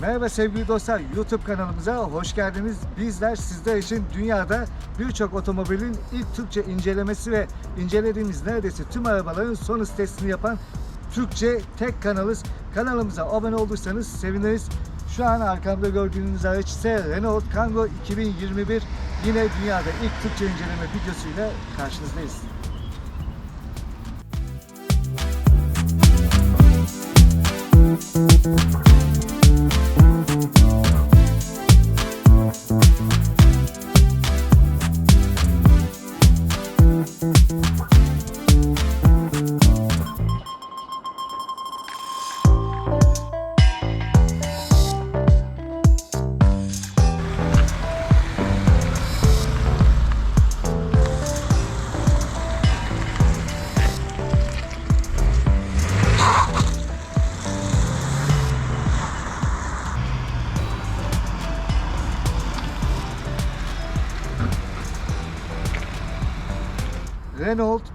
Merhaba sevgili dostlar, YouTube kanalımıza hoş geldiniz. Bizler sizler için dünyada birçok otomobilin ilk Türkçe incelemesi ve incelediğimiz neredeyse tüm arabaların son testini yapan Türkçe tek kanalız. Kanalımıza abone olursanız seviniriz. Şu an arkamda gördüğünüz araç ise Renault Kangoo 2021. Yine dünyada ilk Türkçe inceleme videosuyla karşınızdayız. Renault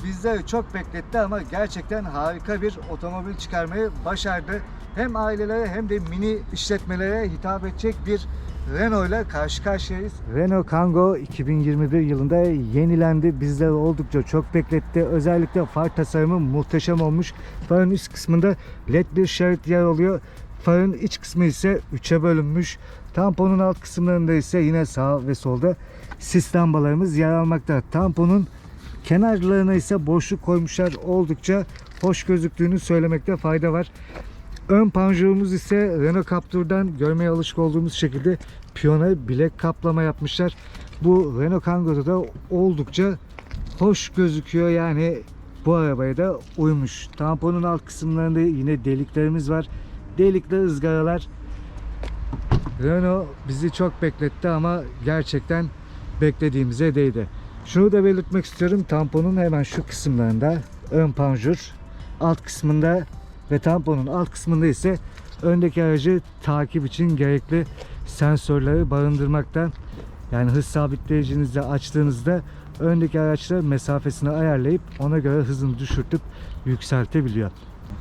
bizleri çok bekletti ama gerçekten harika bir otomobil çıkarmayı başardı. Hem ailelere hem de mini işletmelere hitap edecek bir Renault ile karşı karşıyayız. Renault Kangoo 2021 yılında yenilendi. Bizleri oldukça çok bekletti. Özellikle far tasarımı muhteşem olmuş. Farın üst kısmında led bir şerit yer alıyor. Farın iç kısmı ise 3'e bölünmüş. Tamponun alt kısımlarında ise yine sağ ve solda sis lambalarımız yer almakta. Tamponun Kenarlarına ise boşluk koymuşlar. Oldukça hoş gözüktüğünü söylemekte fayda var. Ön panjurumuz ise Renault Captur'dan görmeye alışık olduğumuz şekilde piyano bilek kaplama yapmışlar. Bu Renault Kangoo'da da oldukça hoş gözüküyor. Yani bu arabaya da uymuş. Tamponun alt kısımlarında yine deliklerimiz var. Delikli ızgaralar. Renault bizi çok bekletti ama gerçekten beklediğimize değdi. Şunu da belirtmek istiyorum. Tamponun hemen şu kısımlarında ön panjur, alt kısmında ve tamponun alt kısmında ise öndeki aracı takip için gerekli sensörleri barındırmaktan. Yani hız sabitleyicinizi açtığınızda öndeki araçla mesafesini ayarlayıp ona göre hızını düşürtüp yükseltebiliyor.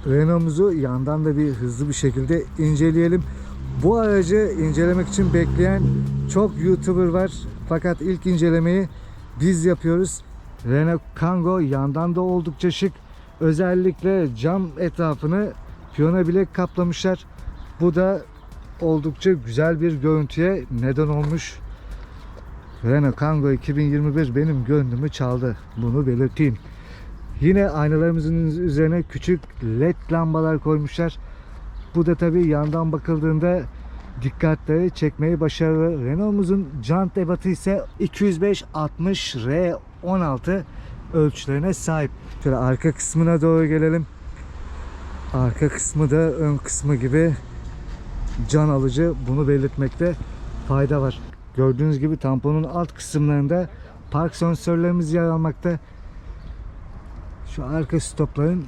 Renault'umuzu yandan da bir hızlı bir şekilde inceleyelim. Bu aracı incelemek için bekleyen çok YouTuber var. Fakat ilk incelemeyi biz yapıyoruz. Renault Kangoo yandan da oldukça şık. Özellikle cam etrafını piyano bilek kaplamışlar. Bu da oldukça güzel bir görüntüye neden olmuş. Renault Kangoo 2021 benim gönlümü çaldı. Bunu belirteyim. Yine aynalarımızın üzerine küçük led lambalar koymuşlar. Bu da tabii yandan bakıldığında dikkatleri çekmeyi başarılı. Renault'umuzun jant ebatı ise 205 60 R16 ölçülerine sahip. Şöyle arka kısmına doğru gelelim. Arka kısmı da ön kısmı gibi can alıcı. Bunu belirtmekte fayda var. Gördüğünüz gibi tamponun alt kısımlarında park sensörlerimiz yer almakta. Şu arka stopların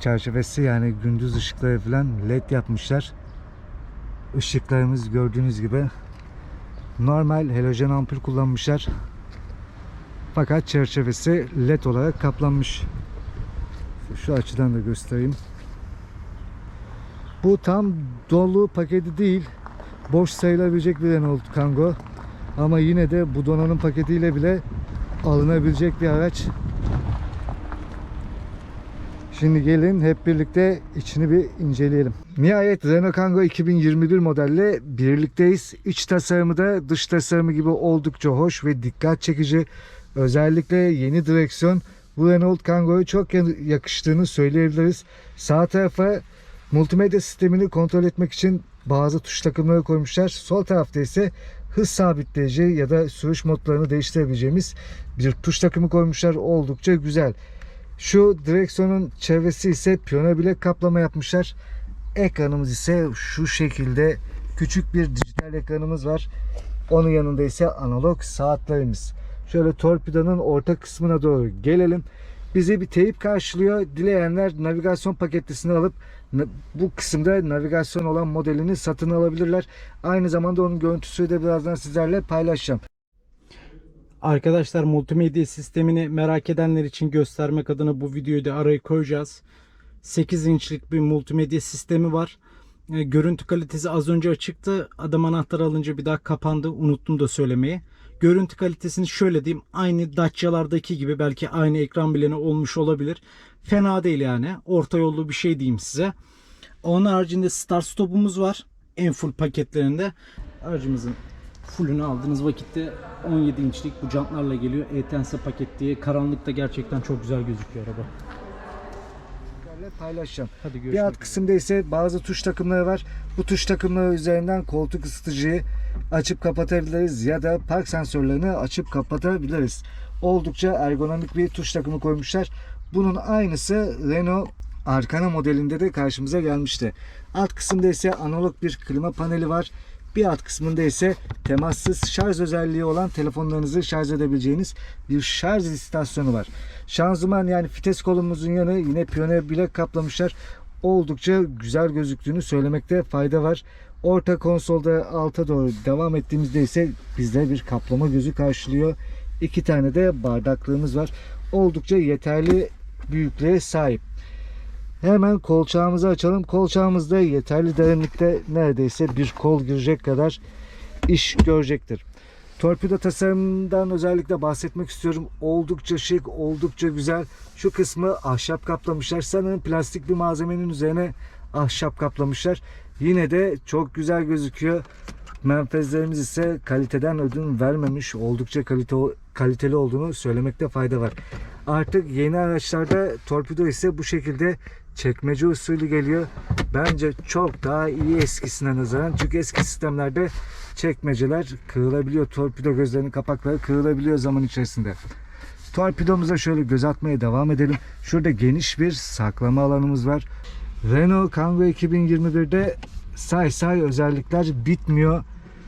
çerçevesi yani gündüz ışıkları falan led yapmışlar. Işıklarımız gördüğünüz gibi normal halojen ampul kullanmışlar. Fakat çerçevesi led olarak kaplanmış. Şu açıdan da göstereyim. Bu tam dolu paketi değil. Boş sayılabilecek bir Renault Kangoo. Ama yine de bu donanım paketiyle bile alınabilecek bir araç. Şimdi gelin hep birlikte içini bir inceleyelim. Nihayet Renault Kangoo 2021 modelle birlikteyiz. İç tasarımı da dış tasarımı gibi oldukça hoş ve dikkat çekici. Özellikle yeni direksiyon bu Renault Kangoo'ya çok yakıştığını söyleyebiliriz. Sağ tarafa multimedya sistemini kontrol etmek için bazı tuş takımları koymuşlar. Sol tarafta ise hız sabitleyici ya da sürüş modlarını değiştirebileceğimiz bir tuş takımı koymuşlar. Oldukça güzel. Şu direksiyonun çevresi ise piyano bilek kaplama yapmışlar. Ekranımız ise şu şekilde küçük bir dijital ekranımız var. Onun yanında ise analog saatlerimiz. Şöyle torpidanın orta kısmına doğru gelelim. Bizi bir teyip karşılıyor. Dileyenler navigasyon paketlisini alıp bu kısımda navigasyon olan modelini satın alabilirler. Aynı zamanda onun görüntüsü de birazdan sizlerle paylaşacağım. Arkadaşlar multimedya sistemini merak edenler için göstermek adına bu videoyu da araya koyacağız. 8 inçlik bir multimedya sistemi var. E, görüntü kalitesi az önce açıktı. Adam anahtarı alınca bir daha kapandı. Unuttum da söylemeyi. Görüntü kalitesini şöyle diyeyim. Aynı Dacia'lardaki gibi belki aynı ekran bileni olmuş olabilir. Fena değil yani. Orta yollu bir şey diyeyim size. Onun haricinde start stopumuz var. En full paketlerinde. Aracımızın fullünü aldığınız vakitte 17 inçlik bu jantlarla geliyor. ETNS paket diye. Karanlıkta gerçekten çok güzel gözüküyor araba. Paylaşacağım. Hadi görüşmek Bir alt kısımda ise bazı tuş takımları var. Bu tuş takımları üzerinden koltuk ısıtıcıyı açıp kapatabiliriz ya da park sensörlerini açıp kapatabiliriz. Oldukça ergonomik bir tuş takımı koymuşlar. Bunun aynısı Renault Arkana modelinde de karşımıza gelmişti. Alt kısımda ise analog bir klima paneli var. Bir alt kısmında ise temassız şarj özelliği olan telefonlarınızı şarj edebileceğiniz bir şarj istasyonu var. Şanzıman yani vites kolumuzun yanı yine piyoner bilek kaplamışlar. Oldukça güzel gözüktüğünü söylemekte fayda var. Orta konsolda alta doğru devam ettiğimizde ise bizde bir kaplama gözü karşılıyor. İki tane de bardaklığımız var. Oldukça yeterli büyüklüğe sahip. Hemen kolçağımızı açalım. Kolçağımızda yeterli derinlikte neredeyse bir kol girecek kadar iş görecektir. Torpido tasarımından özellikle bahsetmek istiyorum. Oldukça şık, oldukça güzel. Şu kısmı ahşap kaplamışlar. Sanırım plastik bir malzemenin üzerine ahşap kaplamışlar. Yine de çok güzel gözüküyor. Menfezlerimiz ise kaliteden ödün vermemiş. Oldukça kalite, kaliteli olduğunu söylemekte fayda var. Artık yeni araçlarda torpido ise bu şekilde çekmece usulü geliyor. Bence çok daha iyi eskisine nazaran. Çünkü eski sistemlerde çekmeceler kırılabiliyor. Torpido gözlerinin kapakları kırılabiliyor zaman içerisinde. Torpidomuza şöyle göz atmaya devam edelim. Şurada geniş bir saklama alanımız var. Renault Kangoo 2021'de say say özellikler bitmiyor.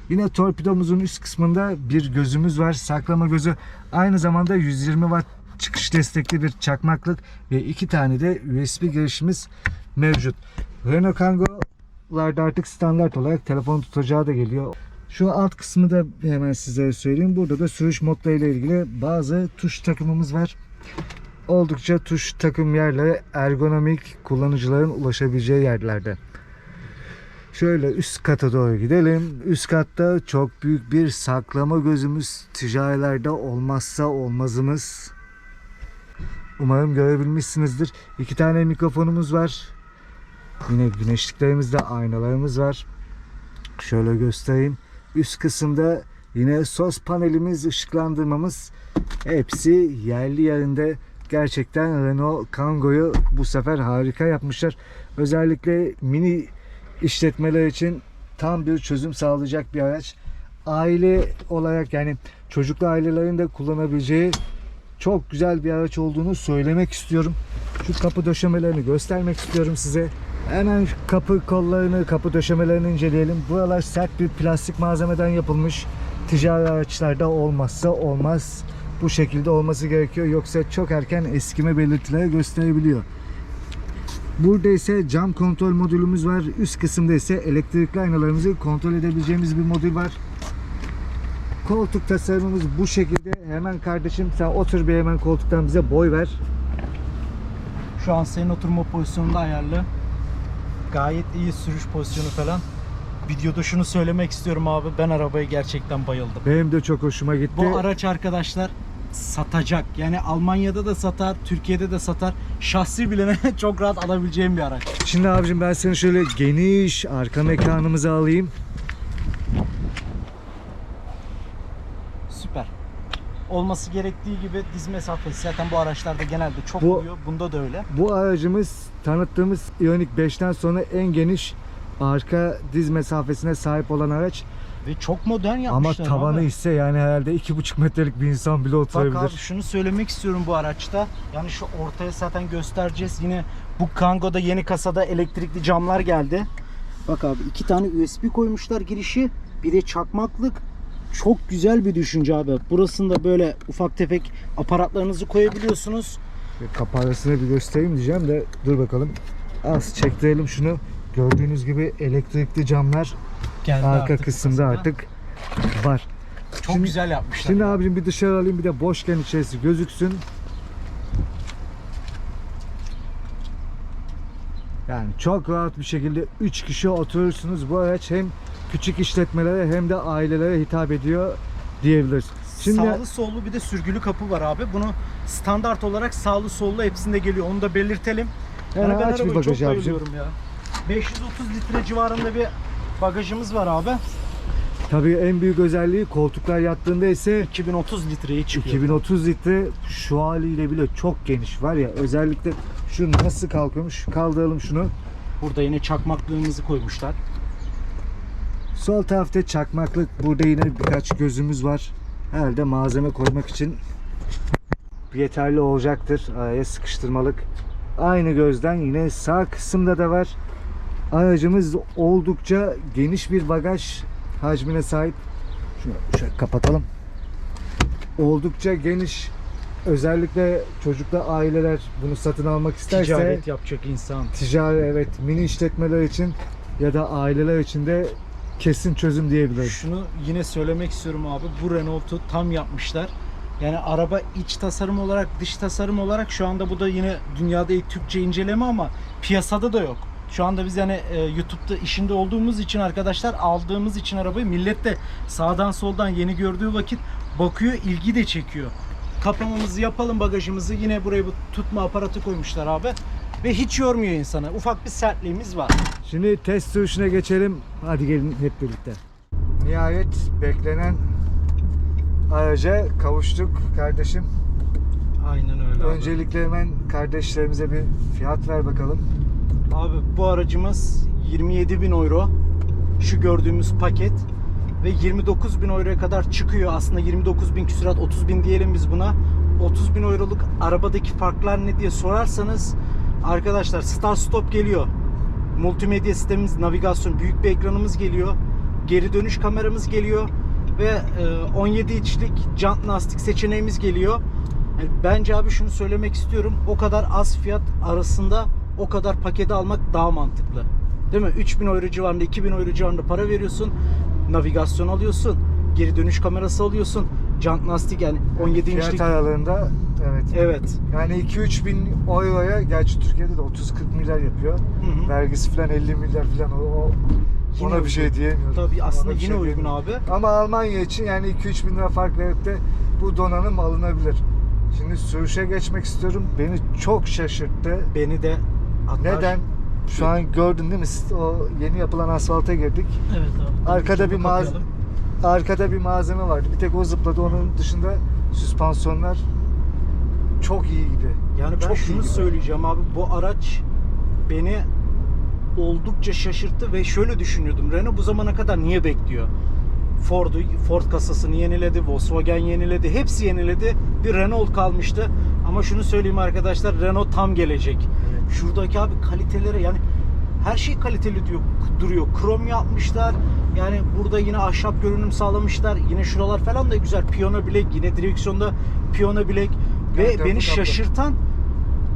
Yine torpidomuzun üst kısmında bir gözümüz var. Saklama gözü. Aynı zamanda 120 watt çıkış destekli bir çakmaklık ve iki tane de USB girişimiz mevcut. Renault Kangoo'larda artık standart olarak telefon tutacağı da geliyor. Şu alt kısmı da hemen size söyleyeyim. Burada da sürüş modları ile ilgili bazı tuş takımımız var. Oldukça tuş takım yerleri ergonomik kullanıcıların ulaşabileceği yerlerde. Şöyle üst kata doğru gidelim. Üst katta çok büyük bir saklama gözümüz ticarilerde olmazsa olmazımız. Umarım görebilmişsinizdir. İki tane mikrofonumuz var. Yine güneşliklerimizde aynalarımız var. Şöyle göstereyim. Üst kısımda yine sos panelimiz, ışıklandırmamız hepsi yerli yerinde. Gerçekten Renault Kangoo'yu bu sefer harika yapmışlar. Özellikle mini işletmeler için tam bir çözüm sağlayacak bir araç. Aile olarak yani çocuklu ailelerin de kullanabileceği çok güzel bir araç olduğunu söylemek istiyorum. Şu kapı döşemelerini göstermek istiyorum size. Hemen kapı kollarını, kapı döşemelerini inceleyelim. Buralar sert bir plastik malzemeden yapılmış. Ticari araçlarda olmazsa olmaz. Bu şekilde olması gerekiyor. Yoksa çok erken eskime belirtileri gösterebiliyor. Burada ise cam kontrol modülümüz var. Üst kısımda ise elektrikli aynalarımızı kontrol edebileceğimiz bir modül var. Koltuk tasarımımız bu şekilde. Hemen kardeşim sen otur bir hemen koltuktan bize boy ver. Şu an senin oturma pozisyonunda ayarlı. Gayet iyi sürüş pozisyonu falan. Videoda şunu söylemek istiyorum abi. Ben arabaya gerçekten bayıldım. Benim de çok hoşuma gitti. Bu araç arkadaşlar satacak. Yani Almanya'da da satar, Türkiye'de de satar. Şahsi bilene çok rahat alabileceğim bir araç. Şimdi abicim ben seni şöyle geniş arka mekanımıza alayım. Olması gerektiği gibi diz mesafesi zaten bu araçlarda genelde çok Bu- oluyor. Bunda da öyle. Bu aracımız tanıttığımız Ioniq 5'ten sonra en geniş arka diz mesafesine sahip olan araç. Ve çok modern Ama yapmışlar. tavanı abi. ise yani herhalde 2,5 metrelik bir insan bile Bak oturabilir. abi şunu söylemek istiyorum bu araçta. Yani şu ortaya zaten göstereceğiz. Yine bu Kango'da yeni kasada elektrikli camlar geldi. Bak abi iki tane USB koymuşlar girişi. Bir de çakmaklık. Çok güzel bir düşünce abi. Burasında böyle ufak tefek aparatlarınızı koyabiliyorsunuz. Kapı arasını bir göstereyim diyeceğim de dur bakalım. Az çektirelim şunu. Gördüğünüz gibi elektrikli camlar Geldi arka kısımda kasada. artık var. Çok Şimdi- güzel yapmışlar. Şimdi abicim bir dışarı alayım bir de boşken içerisi gözüksün. Yani çok rahat bir şekilde 3 kişi oturursunuz. Bu araç hem küçük işletmelere hem de ailelere hitap ediyor diyebiliriz. Şimdi Sağlı sollu bir de sürgülü kapı var abi. Bunu standart olarak sağlı sollu hepsinde geliyor. Onu da belirtelim. Hemen Yani ben aç bir arabaya çok bayılıyorum ya. 530 litre civarında bir bagajımız var abi. tabii en büyük özelliği koltuklar yattığında ise 2030 litreye çıkıyor. 2030 litre şu haliyle bile çok geniş var ya özellikle şu nasıl kalkıyormuş kaldıralım şunu Burada yine çakmaklığımızı koymuşlar. Sol tarafta çakmaklık. Burada yine birkaç gözümüz var. Herhalde malzeme koymak için yeterli olacaktır. Araya sıkıştırmalık. Aynı gözden yine sağ kısımda da var. Aracımız oldukça geniş bir bagaj hacmine sahip. Şunu şöyle kapatalım. Oldukça geniş. Özellikle çocuklu aileler bunu satın almak isterse Ticaret yapacak insan. ticari evet mini işletmeler için ya da aileler için de kesin çözüm diyebiliriz. Şunu yine söylemek istiyorum abi. Bu Renault'u tam yapmışlar. Yani araba iç tasarım olarak, dış tasarım olarak şu anda bu da yine dünyada ilk Türkçe inceleme ama piyasada da yok. Şu anda biz yani e, YouTube'da işinde olduğumuz için arkadaşlar aldığımız için arabayı millet de sağdan soldan yeni gördüğü vakit bakıyor, ilgi de çekiyor. Kapamamızı yapalım bagajımızı. Yine buraya bu tutma aparatı koymuşlar abi. Ve hiç yormuyor insanı. Ufak bir sertliğimiz var. Şimdi test sürüşüne geçelim. Hadi gelin hep birlikte. Nihayet beklenen araca kavuştuk kardeşim. Aynen öyle. Öncelikle hemen kardeşlerimize bir fiyat ver bakalım. Abi bu aracımız 27 bin euro. Şu gördüğümüz paket. Ve 29 bin euroya kadar çıkıyor. Aslında 29 bin küsurat 30 bin diyelim biz buna. 30 bin euroluk arabadaki farklar ne diye sorarsanız arkadaşlar start stop geliyor. Multimedya sistemimiz, navigasyon, büyük bir ekranımız geliyor. Geri dönüş kameramız geliyor. Ve e, 17 inçlik jant lastik seçeneğimiz geliyor. Yani bence abi şunu söylemek istiyorum. O kadar az fiyat arasında o kadar paketi almak daha mantıklı. Değil mi? 3000 euro civarında, 2000 euro civarında para veriyorsun. Navigasyon alıyorsun. Geri dönüş kamerası alıyorsun. Jant lastik yani 17 Fiyat inçlik. aralığında evet. Evet. Yani 2-3 bin euroya gerçi Türkiye'de de 30-40 milyar yapıyor. Hı hı. Vergisi falan 50 milyar falan o, o- Yine ona bir şey diyemiyorum. Tabii aslında yine şey uygun abi. Ama Almanya için yani 2-3 bin lira fark verip de bu donanım alınabilir. Şimdi sürüşe geçmek istiyorum. Beni çok şaşırttı. Beni de hatta- Neden? Şu an gördün değil mi? O yeni yapılan asfalta girdik. Evet abi. Arkada bir mağaza arkada bir malzeme vardı. Bir tek o zıpladı. Onun dışında süspansiyonlar çok iyi gibi. Yani ben Çok şunu gibi. söyleyeceğim abi bu araç beni oldukça şaşırttı ve şöyle düşünüyordum. Renault bu zamana kadar niye bekliyor? Ford'u, Ford kasasını yeniledi, Volkswagen yeniledi, hepsi yeniledi. Bir Renault kalmıştı. Ama şunu söyleyeyim arkadaşlar, Renault tam gelecek. Evet. Şuradaki abi kalitelere yani her şey kaliteli diyor, duruyor. Krom yapmışlar. Yani burada yine ahşap görünüm sağlamışlar. Yine şuralar falan da güzel. Piyano bilek, yine direksiyonda piyano bilek ve beni şaşırtan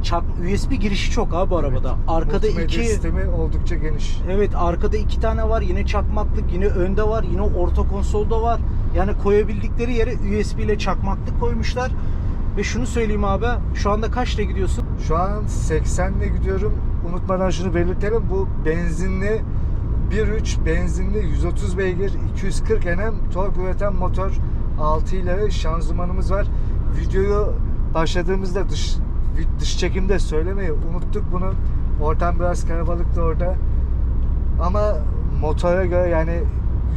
çak USB girişi çok abi bu arabada. Arkada Multimedya iki sistemi oldukça geniş. Evet arkada iki tane var. Yine çakmaklık, yine önde var. Yine orta konsolda var. Yani koyabildikleri yere USB ile çakmaklık koymuşlar. Ve şunu söyleyeyim abi. Şu anda kaçta gidiyorsun? Şu an 80 ile gidiyorum. Unutmadan şunu belirtelim. Bu benzinli 1.3 benzinli 130 beygir 240 Nm tork üreten motor 6 ileri şanzımanımız var. Videoyu başladığımızda dış dış çekimde söylemeyi unuttuk bunu. Ortam biraz kalabalıktı orada. Ama motora göre yani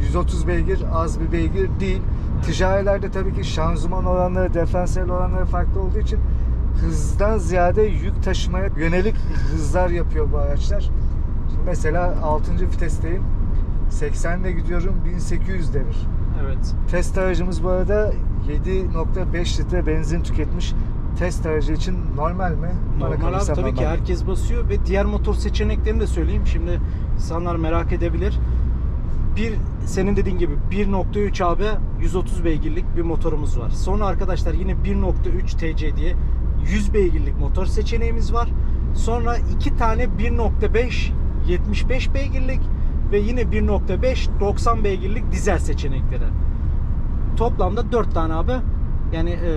130 beygir az bir beygir değil. Ticarilerde tabii ki şanzıman oranları, diferansiyel oranları farklı olduğu için hızdan ziyade yük taşımaya yönelik hızlar yapıyor bu araçlar. Şimdi mesela 6. vitesteyim. 80 ile gidiyorum 1800 devir. Evet. Test aracımız bu arada 7.5 litre benzin tüketmiş. Test aracı için normal mi? Bana Normal abi tabii ki herkes basıyor ve diğer motor seçeneklerini de söyleyeyim. Şimdi insanlar merak edebilir. Bir senin dediğin gibi 1.3 AB 130 beygirlik bir motorumuz var. Sonra arkadaşlar yine 1.3 TC diye 100 beygirlik motor seçeneğimiz var. Sonra iki tane 1.5 75 beygirlik ve yine 1.5 90 beygirlik dizel seçenekleri. Toplamda 4 tane abi Yani e,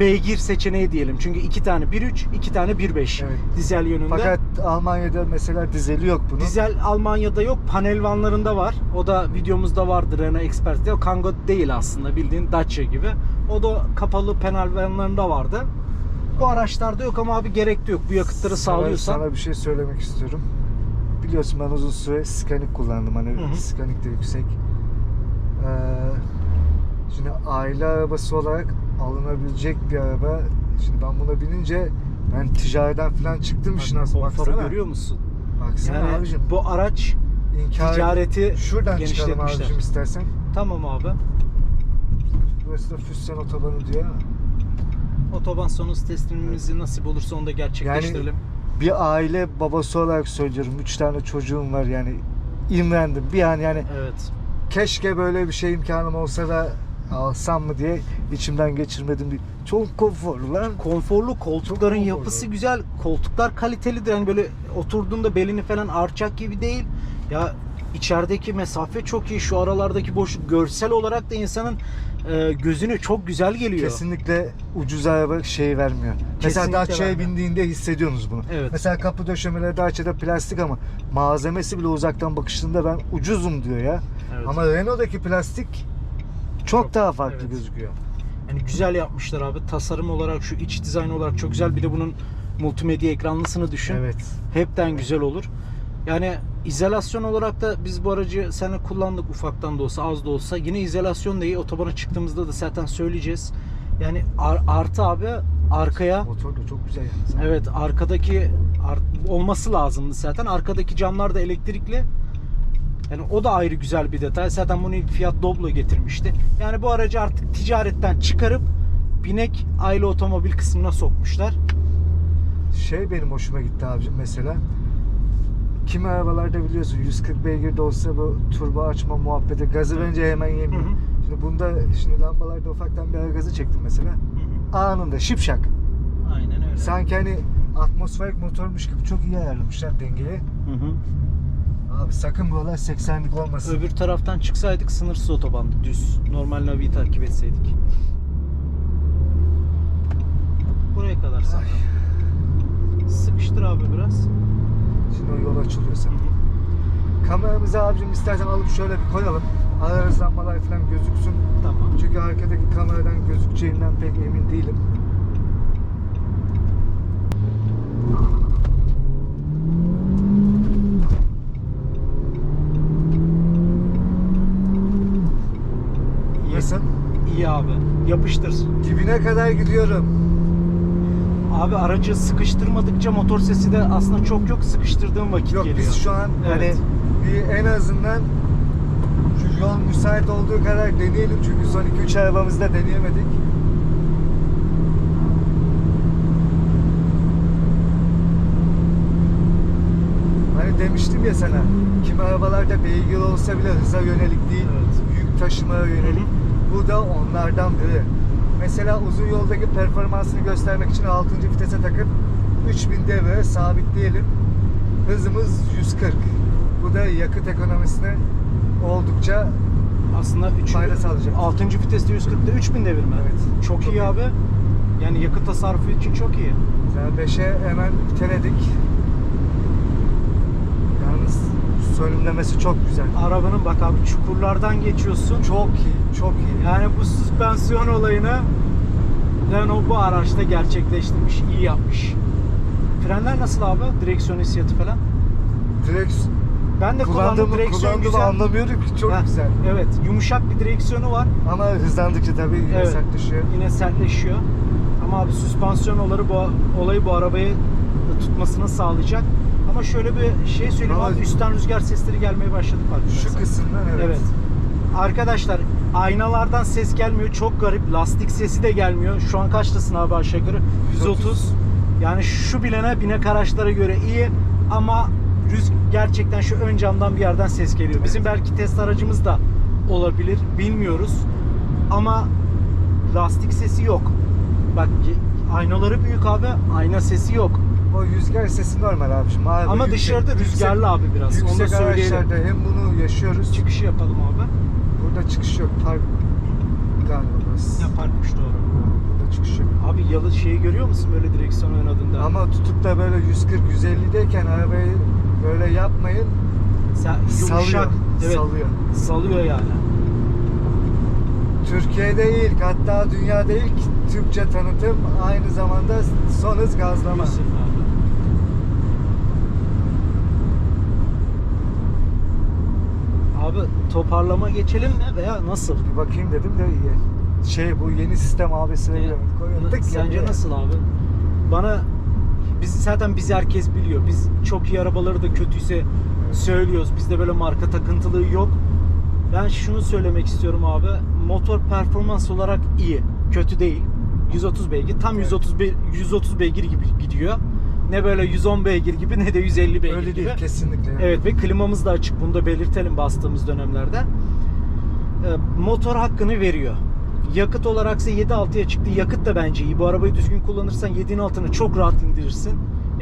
beygir seçeneği diyelim. Çünkü iki tane 1.3, iki tane 1.5 Evet. dizel yönünde. Fakat Almanya'da mesela dizeli yok bunun. Dizel Almanya'da yok. Panel vanlarında var. O da videomuzda vardı Renault Expert'te. O Kangoo değil aslında bildiğin Dacia gibi. O da kapalı panel vanlarında vardı. Bu araçlarda yok ama abi gerek de yok. Bu yakıtları Sana- sağlıyorsan. Sana bir şey söylemek istiyorum. Biliyorsun ben uzun süre Scenic kullandım. Hani. Scenic de yüksek. Ee, şimdi aile arabası olarak alınabilecek bir araba. Şimdi ben buna binince ben ticaretten falan çıktım işin Bak, aslında. konforu görüyor musun? Baksana Yani abicim. bu araç İnkar ticareti Şuradan çıkalım abicim istersen. Tamam abi. Burası da Füssen otobanı diyor. Otoban sonu teslimimizi nasip olursa onu da gerçekleştirelim. Bir aile babası olarak söylüyorum. Üç tane çocuğum var yani. imrendim. Bir an yani evet. keşke böyle bir şey imkanım olsa da alsam mı diye içimden geçirmedim. değil. Çok konforlu lan. Konforlu koltukların konforlu. yapısı güzel. Koltuklar kalitelidir. Yani böyle oturduğunda belini falan arçak gibi değil. Ya içerideki mesafe çok iyi. Şu aralardaki boşluk görsel olarak da insanın e, gözüne çok güzel geliyor. Kesinlikle ucuz araba şey vermiyor. Kesinlikle Mesela Dacia'ya bindiğinde hissediyorsunuz bunu. Evet. Mesela kapı döşemeleri Dacia'da plastik ama malzemesi bile uzaktan bakışında ben ucuzum diyor ya. Evet. Ama Renault'daki plastik çok, daha farklı evet. gözüküyor. Yani güzel yapmışlar abi. Tasarım olarak şu iç dizayn olarak çok güzel. Bir de bunun multimedya ekranlısını düşün. Evet. Hepten güzel olur. Yani izolasyon olarak da biz bu aracı seninle kullandık ufaktan da olsa az da olsa. Yine izolasyon da iyi. Otobana çıktığımızda da zaten söyleyeceğiz. Yani ar- artı abi arkaya Motor da çok güzel yalnız. evet arkadaki olması lazımdı zaten. Arkadaki camlar da elektrikli. Yani o da ayrı güzel bir detay. Zaten bunu ilk Fiat Doblo getirmişti. Yani bu aracı artık ticaretten çıkarıp binek aile otomobil kısmına sokmuşlar. Şey benim hoşuma gitti abicim mesela. Kimi arabalarda biliyorsun 140 beygir de olsa bu turbo açma muhabbeti gazı verince hemen yemiyor. Hı hı. Şimdi bunda şimdi lambalarda ufaktan bir ara gazı çektim mesela. Anında şipşak. Aynen öyle. Sanki hani atmosferik motormuş gibi çok iyi ayarlamışlar dengeyi. Hı hı. Abi sakın buralar 80'lik olmasın. Öbür taraftan çıksaydık sınırsız otobandı düz. Normal naviyi takip etseydik. Buraya kadar sanırım. Sıkıştır abi biraz. Şimdi o yol açılıyor sana. Kameramızı abicim istersen alıp şöyle bir koyalım. Ara lambalar falan gözüksün. Tamam. Çünkü arkadaki kameradan gözükeceğinden pek emin değilim. İyi. Nasıl? İyi abi. Yapıştır. Dibine kadar gidiyorum. Abi aracı sıkıştırmadıkça motor sesi de aslında çok yok. Sıkıştırdığım vakit Yok geliyor. biz şu an Evet. hani bir en azından şu yol müsait olduğu kadar deneyelim çünkü son 2-3 arabamızda deneyemedik. Hani demiştim ya sana, kimi arabalarda beygir olsa bile hıza yönelik değil, Evet. büyük taşımaya yönelik. Hı Bu da onlardan biri. Mesela uzun yoldaki performansını göstermek için 6. vitese takıp 3000 devre sabitleyelim. Hızımız 140. Bu da yakıt ekonomisine oldukça Aslında 3. Fayda sağlayacak. 6. viteste 140'da 3000 devirme. Evet. Çok, Çok iyi iyi. abi. Yani yakıt tasarrufu için çok iyi. mesela 5'e hemen iteledik. Yalnız sönümlemesi çok güzel. Arabanın bak abi çukurlardan geçiyorsun. Çok iyi, çok iyi. Yani bu süspansiyon olayını Renault bu araçta gerçekleştirmiş, iyi yapmış. Frenler nasıl abi? Direksiyon hissiyatı falan. Direkt Ben de kullandım direksiyon güzel. anlamıyorum ki çok Heh, güzel. Evet, yumuşak bir direksiyonu var. Ama hızlandıkça tabii yine Evet. sertleşiyor. Yine sertleşiyor. Ama abi süspansiyon olayı bu olayı bu arabayı tutmasını sağlayacak. Ama şöyle bir şey söyleyeyim Ama- abi üstten rüzgar sesleri gelmeye başladı farkındaysan. Şu kısımdan evet. Evet. Arkadaşlar aynalardan ses gelmiyor. Çok garip. Lastik sesi de gelmiyor. Şu an kaçtasın abi aşağı yukarı? 130. Yani şu bilene binek araçlara göre iyi ama rüz gerçekten şu ön camdan bir yerden ses geliyor. Bizim belki test aracımız da olabilir. Bilmiyoruz. Ama lastik sesi yok. Bak aynaları büyük abi. Ayna sesi yok. O rüzgar sesi normal abiciğim. Abi, Ama dışarıda rüzgarlı abi biraz. Onu da Yüksek söyleyelim. araçlarda hem bunu yaşıyoruz. Çıkışı yapalım abi. Burada çıkış yok. Park galiba. yapmaz. Yaparmış doğru. Burada çıkış yok. Abi yalı şeyi görüyor musun böyle direksiyon oynadığında? Ama tutup da böyle 140-150'deyken arabayı böyle yapmayın. Sen, Salıyor. Evet. Salıyor. Salıyor yani. Türkiye'de ilk hatta dünyada ilk Türkçe tanıtım aynı zamanda son hız gazlama. Yusuf abi. Toparlama geçelim mi veya nasıl? Bir bakayım dedim de şey bu yeni sistem abisine giremedik. Koyun, tık Sence yapıyor. nasıl abi? Bana biz zaten bizi herkes biliyor. Biz çok iyi arabaları da kötüyse söylüyoruz. Bizde böyle marka takıntılığı yok. Ben şunu söylemek istiyorum abi. Motor performans olarak iyi. Kötü değil. 130 beygir. Tam Evet. 130 be- 130 beygir gibi gidiyor. Ne böyle 110 beygir gibi ne de 150 beygir Öyle gibi. değil kesinlikle. Evet ve klimamız da açık. Bunu da belirtelim bastığımız dönemlerde. Ee, motor hakkını veriyor. Yakıt olaraksa 7.6'ya çıktı. Yakıt da bence iyi. Bu arabayı düzgün kullanırsan 7'nin altını çok rahat indirirsin.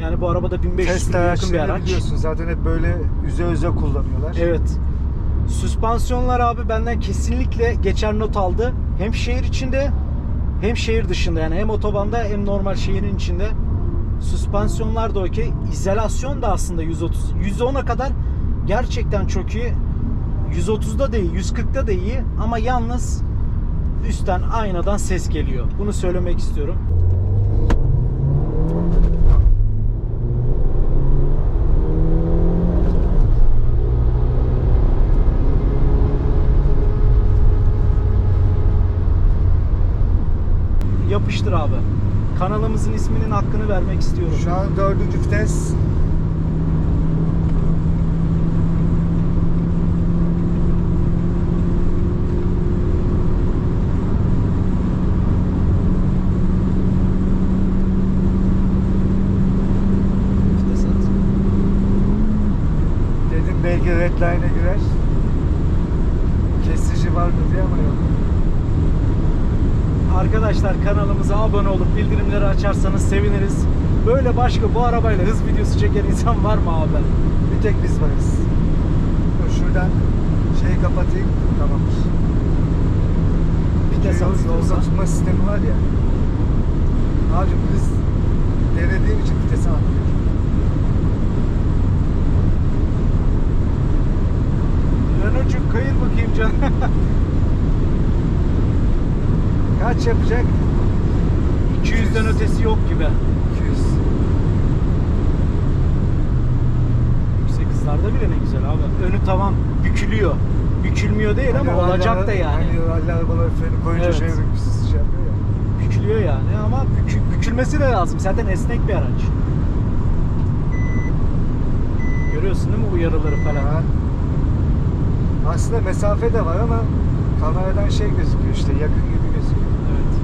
Yani bu arabada 1500 Test kilo yakın bir araç. biliyorsun zaten hep böyle üze üze kullanıyorlar. Evet. Süspansiyonlar abi benden kesinlikle geçer not aldı. Hem şehir içinde hem şehir dışında yani hem otobanda hem normal şehrin içinde. Süspansiyonlar da okey. İzolasyon da aslında 130. 110'a kadar gerçekten çok iyi. 130'da da iyi, 140'da da iyi ama yalnız üstten aynadan ses geliyor. Bunu söylemek istiyorum. Yapıştır abi. Kanalımızın isminin hakkını vermek istiyorum. Şu an dördüncü vites. Dedim belki redline'e girer. Kesici var mı diye ama yok. Arkadaşlar kanalımıza abone olup bildirimleri açarsanız seviniriz. Böyle başka bu arabayla hız videosu çeken insan var mı abi? Bir tek biz varız. Dur şuradan şeyi kapatayım. Tamamdır. Vites Yol- at yolda istiyorsan. tutma sistemi var ya. Abicim biz denediğim için vitesi atmıyor. Renault'cum kayır bakayım can. Kaç yapacak? 200'den ötesi yok gibi. 200. Yüksek hızlarda bile ne güzel abi. Önü tavan bükülüyor. Bükülmüyor değil ama Hani olacak rally- da yani. Hani rally arabaları freni koyunca Evet. şey şey yapıyor ya. Bükülüyor yani ama bükü- bükülmesi de lazım. Zaten esnek bir araç. Görüyorsun değil mi uyarıları falan? Ha. Aslında mesafe de var ama kameradan şey gözüküyor işte yakın gibi gözüküyor. Evet.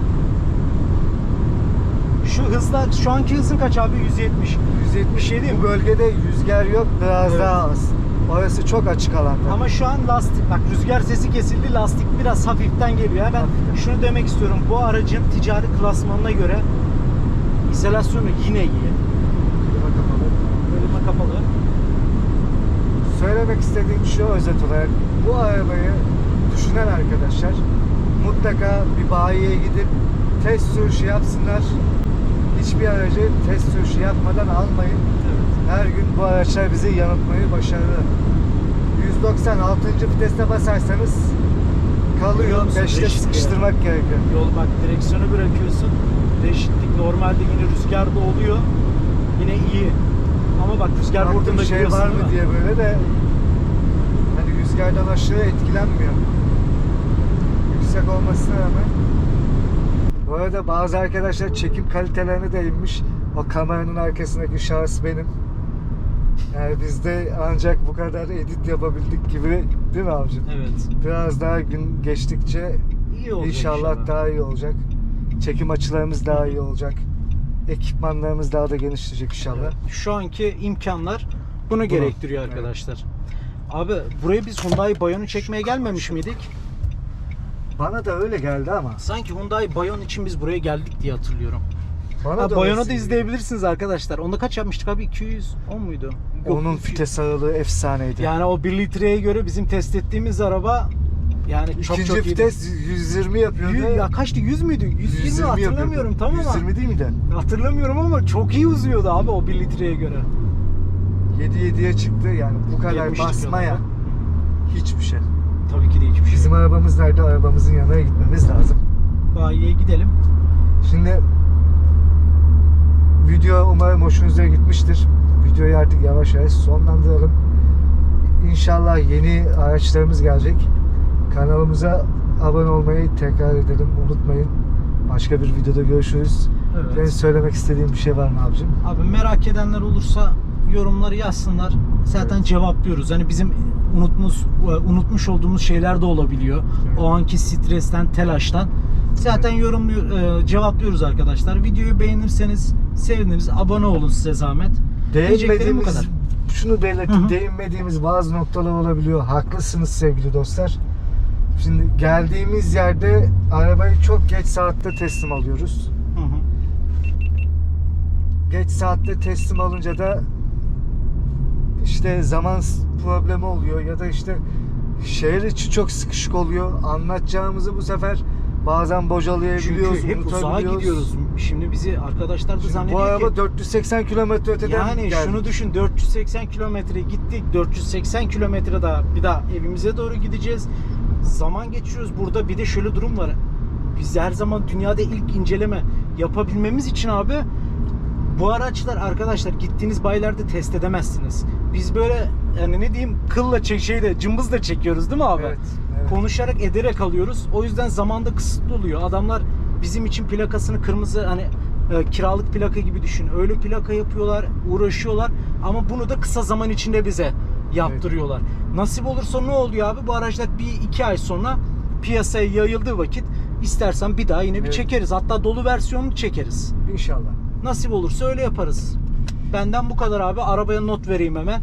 Şu hızla şu anki hızın kaç abi? 170. 170 Bir şey diyeyim bölgede rüzgar yok biraz Evet. daha az. Orası çok açık alanda. Ama şu an lastik bak rüzgar sesi kesildi lastik biraz hafiften geliyor. Ben Hafiften. şunu demek istiyorum. Bu aracın ticari klasmanına göre izolasyonu yine iyi. Klima kapalı. Söylemek istediğim şu özet olarak bu arabayı düşünen arkadaşlar mutlaka bir bayiye gidip test sürüşü yapsınlar. Hiçbir aracı test sürüşü yapmadan almayın. Her gün bu araçlar bizi yanıltmayı başardı. 196. viteste basarsanız kalıyor. musun? 5'te Reşit sıkıştırmak gerekiyor. Yol bak direksiyonu bırakıyorsun. Reşitlik normalde yine rüzgarda oluyor. Yine iyi. Ama bak rüzgar Baktım vurduğunda şey var mı diye böyle de hani rüzgardan aşırı etkilenmiyor. Yüksek olmasına rağmen. Bu arada bazı arkadaşlar çekim kalitelerini de inmiş. O kameranın arkasındaki şahıs benim. Yani biz de ancak bu kadar edit yapabildik gibi değil mi abicim? Evet. Biraz daha gün geçtikçe İyi olacak inşallah, daha iyi olacak. Çekim açılarımız daha iyi olacak. Ekipmanlarımız daha da genişleyecek inşallah. Şu anki imkanlar bunu gerektiriyor Evet. arkadaşlar. Abi buraya biz Hyundai Bayon'u çekmeye gelmemiş miydik? Bana da öyle geldi ama. Sanki Hyundai Bayon için biz buraya geldik diye hatırlıyorum. Bana Ha, da Bayon'u öyle da izleyebilirsiniz arkadaşlar. Onda kaç yapmıştık abi? 210 muydu? Yok, Onun 200. vites aralığı efsaneydi. Yani o 1 litreye göre bizim test ettiğimiz araba Yani çok İkinci çok iyi. vites 120 yapıyordu. Yüz- ya kaçtı 100 müydü? 120, 120 hatırlamıyorum yapıyordu. tamam ama 120 değil miydi? hatırlamıyorum ama çok iyi uzuyordu abi o 1 litreye göre. 7-7'ye çıktı yani bu kadar 70 basmaya hiçbir şey. Tabii ki de hiçbir şey. Bizim arabamız nerede? Arabamızın yanına gitmemiz lazım. bayiye gidelim. Şimdi video umarım hoşunuza gitmiştir. Videoyu artık yavaş yavaş sonlandıralım. İnşallah yeni araçlarımız gelecek. Kanalımıza abone olmayı tekrar edelim. Unutmayın. Başka bir videoda görüşürüz. Evet. Senin söylemek istediğin bir şey var mı abicim? Abi merak edenler olursa yorumları yazsınlar. Zaten Evet. cevaplıyoruz. Hani bizim unutmuş unutmuş olduğumuz şeyler de olabiliyor. O anki stresten, telaştan. Zaten yorum e, cevaplıyoruz arkadaşlar. Videoyu beğenirseniz seviniriz. Abone olun size zahmet. Diyeceklerim bu kadar. şunu hı. değinmediğimiz bazı noktalar olabiliyor. Haklısınız sevgili dostlar. Şimdi geldiğimiz yerde arabayı çok geç saatte teslim alıyoruz. Hı hı. Geç saatte teslim alınca da işte zaman problemi oluyor ya da işte şehir içi çok sıkışık oluyor. Anlatacağımızı bu sefer bazen bocalayabiliyoruz, Çünkü hep uzağa gidiyoruz. Şimdi bizi arkadaşlar da Şimdi bu zannediyor araba ki 480 kilometre öteden yani geldi. şunu düşün 480 kilometre gittik 480 kilometre daha bir daha evimize doğru gideceğiz zaman geçiriyoruz burada bir de şöyle durum var biz her zaman dünyada ilk inceleme yapabilmemiz için abi bu araçlar arkadaşlar gittiğiniz bayilerde test edemezsiniz biz böyle yani ne diyeyim kılla çek şeyde cımbızla çekiyoruz değil mi abi Evet, evet. konuşarak ederek alıyoruz. O yüzden zamanda kısıtlı oluyor. Adamlar bizim için plakasını kırmızı hani e, kiralık plaka gibi düşün. Öyle plaka yapıyorlar, uğraşıyorlar ama bunu da kısa zaman içinde bize yaptırıyorlar. Nasip olursa ne oluyor abi? Bu araçlar bir iki ay sonra piyasaya yayıldığı vakit istersen bir daha yine bir Evet. çekeriz. Hatta dolu versiyonunu çekeriz. İnşallah. Nasip olursa öyle yaparız. Benden bu kadar abi. Arabaya not vereyim hemen.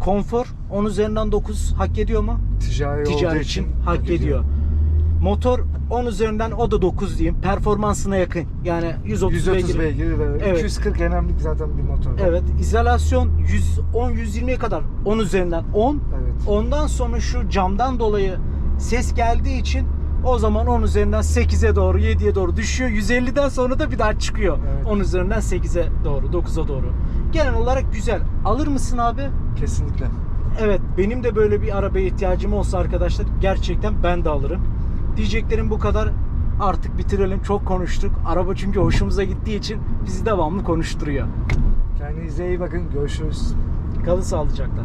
Konfor 10 üzerinden 9 hak ediyor mu? Ticari, ticari için hak ediyor. Motor 10 üzerinden o da 9 diyeyim. Performansına yakın. Yani 130, 130 beygir. beygir ve Evet. 240 önemli zaten bir motor. Evet. izolasyon 110 120'ye kadar 10 üzerinden 10. Evet. Ondan sonra şu camdan dolayı ses geldiği için o zaman 10 üzerinden 8'e doğru 7'ye doğru düşüyor. 150'den sonra da bir daha çıkıyor. Evet. 10 üzerinden 8'e doğru 9'a doğru. Genel olarak güzel. Alır mısın abi? Kesinlikle. Evet benim de böyle bir arabaya ihtiyacım olsa arkadaşlar gerçekten ben de alırım. Diyeceklerim bu kadar. Artık bitirelim. Çok konuştuk. Araba çünkü hoşumuza gittiği için bizi devamlı konuşturuyor. Kendinize iyi bakın. Görüşürüz. Kalın sağlıcakla.